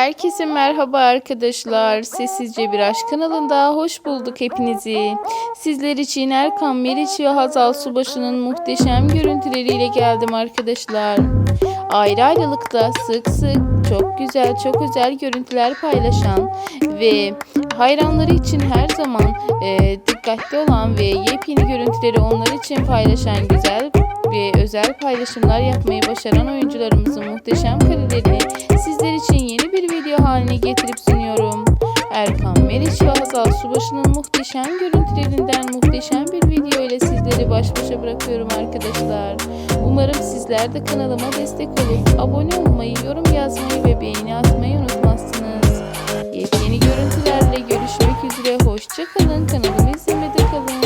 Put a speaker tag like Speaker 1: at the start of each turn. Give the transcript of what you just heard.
Speaker 1: Herkese merhaba arkadaşlar. Sessizce Bir Aşk kanalında hoş bulduk hepinizi. Sizler için Erkan Meriç ve Hazal Subaşı'nın muhteşem görüntüleriyle geldim arkadaşlar. Ayrı ayrılıkta sık sık çok güzel çok özel görüntüler paylaşan ve hayranları için her zaman e, dikkatli olan ve yepyeni görüntüleri onlar için paylaşan güzel ve özel paylaşımlar yapmayı başaran oyuncularımızın muhteşem getirip sunuyorum. Erkan Meriç ve Hazal Subaşı'nın muhteşem görüntülerinden muhteşem bir video ile sizleri baş başa bırakıyorum arkadaşlar. Umarım sizler de kanalıma destek olup abone olmayı, yorum yazmayı ve beğeni atmayı unutmazsınız. Yepyeni görüntülerle görüşmek üzere. Hoşçakalın. Kanalımı izlemede kalın.